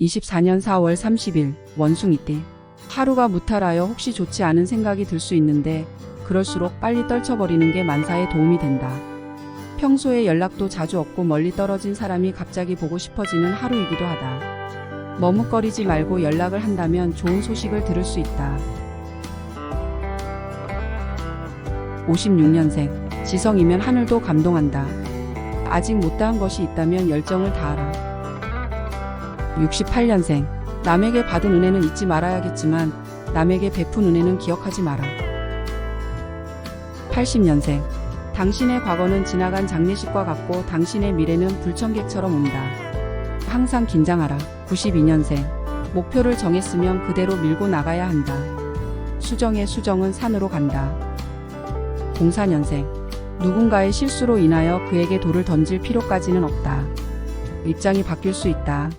24년 4월 30일 원숭이 때 하루가 무탈하여 혹시 좋지 않은 생각이 들 수 있는데 그럴수록 빨리 떨쳐버리는 게 만사에 도움이 된다. 평소에 연락도 자주 없고 멀리 떨어진 사람이 갑자기 보고 싶어지는 하루이기도 하다. 머뭇거리지 말고 연락을 한다면 좋은 소식을 들을 수 있다. 56년생 지성이면 하늘도 감동한다. 아직 못다한 것이 있다면 열정을 다하라. 68년생 남에게 받은 은혜는 잊지 말아야겠지만 남에게 베푼 은혜는 기억하지 마라. 80년생 당신의 과거는 지나간 장례식과 같고 당신의 미래는 불청객처럼 온다. 항상 긴장하라. 92년생 목표를 정했으면 그대로 밀고 나가야 한다. 수정의 수정은 산으로 간다. 04년생 누군가의 실수로 인하여 그에게 돌을 던질 필요까지는 없다. 입장이 바뀔 수 있다.